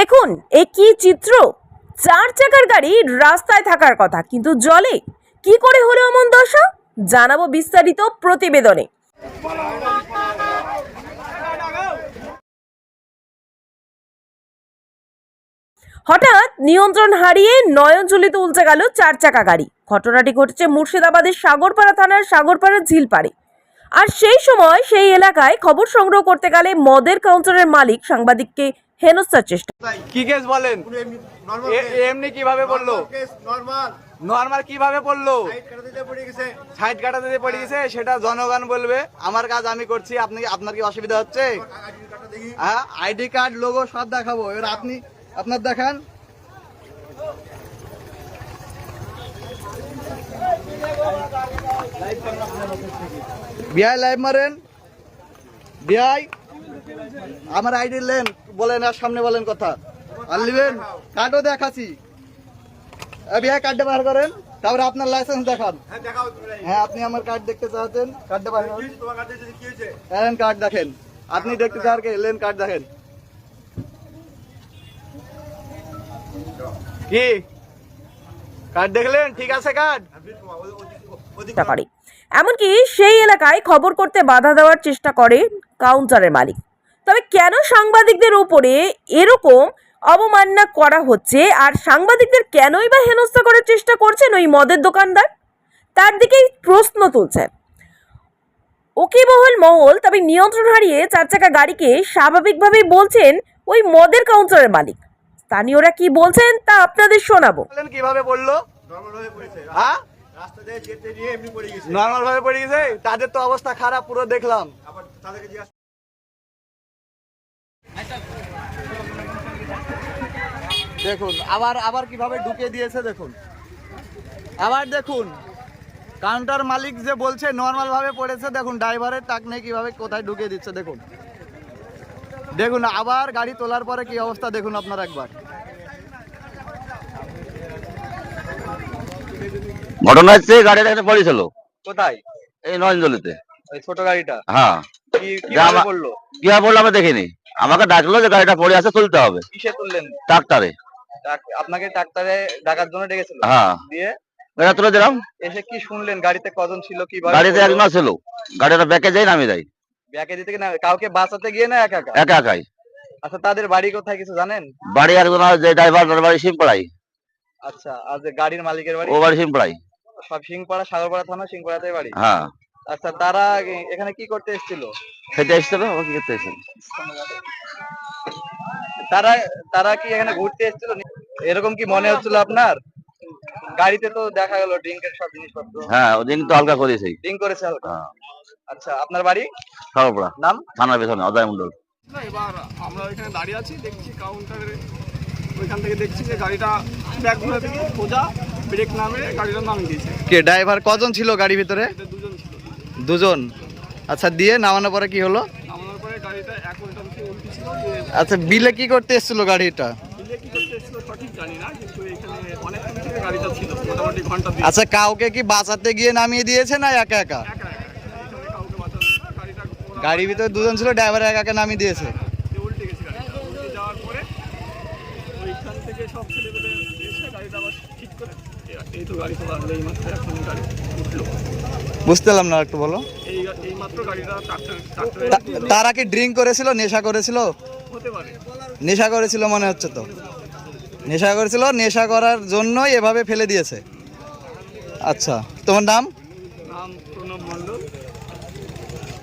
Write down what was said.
দেখুন, এ কি চিত্র? চার চাকার গাড়ি রাস্তায় থাকার কথা, কিন্তু জলে কি করে হলো এমন দশা? জানাব বিস্তারিত প্রতিবেদনে। হঠাৎ নিয়ন্ত্রণ হারিয়ে নয়ন নয়নজলিত উল্টে গেল চার চাকা গাড়ি। ঘটনাটি ঘটেছে মুর্শিদাবাদের সাগরপাড়া থানার সাগরপাড়া ঝিলপাড়ে। আর সেই সময় সেই এলাকায় খবর সংগ্রহ করতে গেলে মদের কাউন্টারের মালিক সাংবাদিককে হেনস্থার চেষ্টা। কি কেস বলেন? এমনি কীভাবে বলল? নর্মাল নর্মাল কীভাবে বলল? লাইট কাটা দিতে পড়ে গেছে। সাইড কাটাতে পড়ে গেছে সেটা জনগণ বলবে। আমার কাজ আমি করছি আপনি আপনার কি অসুবিধা হচ্ছে? আইডি হ্যাঁ আইডি কার্ড লোগো সব দেখাবো। এবার আপনি আপনার দেখান। বিআই লাইভ মারেন। বিআই আমার আইডি লেন বলেন আর সামনে বলেন কথা। আর লিবেন কার্ডও দেখাছি বিআই কার্ডটা বার করেন তারপরে আপনার লাইসেন্স দেখান। হ্যাঁ দেখাও তুমি হ্যাঁ আপনি আমার কার্ড দেখতে চাচ্ছেন কার্ডটা বার করেন। তোমার কাছে যদি কি হয়েছে? এলেন কার্ড দেখেন। আপনি দেখতে চান কে এলেন কার্ড দেখেন। কি? কার্ড দেখলেন? ঠিক আছে কার্ড ওদিক এমনকি সেই এলাকায় খবর করতে বাধা দেওয়ার চেষ্টা করে কাউন্টারের মালিক। তবে কেন সাংবাদিকদের উপরে এরকম অবমাননা করা হচ্ছে? আর সাংবাদিকদের কেনই বা হেনস্থা করার চেষ্টা করছেন ওই মদের দোকানদার? তার দিকেই প্রশ্ন তুলছে ওকিবহল মহল তবে নিয়ন্ত্রণ হারিয়ে চার চাকা গাড়িকে স্বাভাবিকভাবেই বলছেন ওই মদের কাউন্টারের মালিক। স্থানীয়রা কি বলছেন তা আপনাদের শোনাবো। কীভাবে পড়ল নর্মাল ভাবে পড়েছে হ্যাঁ? রাস্তা দিয়ে যেতে নিয়ে এমনি পড়ে গেছে। নর্মাল ভাবে পড়ে গেছে? তাদের তো অবস্থা খারাপ পুরো দেখলাম। দেখুন আবার আবার কীভাবে ঢুকে দিয়েছে দেখুন। আবার দেখুন কাউন্টার মালিক যে বলছে নর্মাল ভাবে পড়েছে দেখুন ড্রাইভারের টাক নেই কীভাবে কোথায় ঢুকে দিচ্ছে দেখুন। দেখুন আবার গাড়ি তোলার পরে কি অবস্থা দেখুন আপনার একবার। ঘটনা হচ্ছে গাড়িটা এখানে পড়েছিল। কোথায়? এই নয়নজলিতে। ওই ছোট গাড়িটা? হ্যাঁ। কি যা বলল কি বলল আমি দেখিনি। আমাকে ডাকলো যে গাড়িটা পড়ে আছে তুলতে হবে। কিসে তুললেন? ট্রাক্টারে। আপনাকে ডাক্তারে ডাকার জন্য ডেকেছিল। হ্যাঁ। দিয়ে দিলাম। এসে কি শুনলেন? গাড়িতে কজন ছিল কি গাড়িতে একজন ছিল। গাড়িটা ব্যাকে যাই দেয়। ব্যাকে দিতে না কাউকে বাঁচাতে গিয়ে না একা একা? একা একাই। আচ্ছা তাদের বাড়ি কোথায় কিছু জানেন? বাড়ি একজন যে ড্রাইভার তার বাড়ি সিমপাড়াই আচ্ছা আর যে গাড়ির মালিকের বাড়ি? ও বাড়ি সিমপাড়াই সব সিংপাড়া সাগরপাড়া থানা সিংপাড়াতে বাড়ি? হ্যাঁ। আচ্ছা তারা এখানে কি করতে এসেছিল? খেতে এসছিল ও কি করতে এসেছিল? তারা তারা কি এখানে ঘুরতে এসেছিল? এরকম কি মনে হচ্ছিল আপনার? গাড়িতে তো দেখা গেল ড্রিঙ্কের সব জিনিসপত্র। হ্যাঁ ওদিন তো হালকা করেছি ড্রিঙ্ক করেছে হালকা হ্যাঁ। আচ্ছা আপনার বাড়ি? সর্বপড়া নাম? থানার পেছনে অজয় মন্ডল না এবার আমরা ওইখানে দাঁড়িয়ে আছি দেখছি কাউন্টারে ওইখান থেকে দেখছি যে গাড়িটা ব্যাগ ঘুরে থেকে সোজা ব্রেক না মেরে গাড়িটা নামিয়ে দিয়েছে। কে ড্রাইভার কজন ছিল গাড়ির ভিতরে? দুজন ছিল। দুজন। আচ্ছা দিয়ে নামানোর পরে কি হলো? নামানোর পরে গাড়িটা এক ঘণ্টা উল্টি ছিল আচ্ছা বিলে কি করতে এসেছিল গাড়িটা বিলে কি করতে এসেছিল সঠিক জানি না কিন্তু এখানে অনেকক্ষণ থেকে গাড়িটা ছিল মোটামুটি ঘণ্টা দিয়ে আচ্ছা কাউকে কি বাঁচাতে গিয়ে নামিয়ে দিয়েছে না একা একা? একা একা কাউকে বাঁচাচ্ছে না গাড়িটা ওরা গাড়ির ভিতরে দুজন ছিল ড্রাইভার একা একা নামিয়ে দিয়েছে? দিয়ে উল্টে গেছে গাড়িটা। উল্টে যাওয়ার পরে ওইখান থেকে সব ছেলেপেলে এসে গাড়িটা আবার ঠিক করে এ- এই তো গাড়ি চলা হলো এই মাত্র এখন গাড়ি উঠল। বুঝতে পারলাম না একটু বলো। এই এই মাত্র গাড়িটা ট্রাক্টর ট্রাক্টরে তা- তারা কি ড্রিঙ্ক করেছিল নেশা করেছিল? হতে পারে। নেশা করেছিল মনে হচ্ছে তো। নেশা করেছিল নেশা করার জন্যই এভাবে ফেলে দিয়েছে। আচ্ছা তোমার নাম? প্রণব মণ্ডল।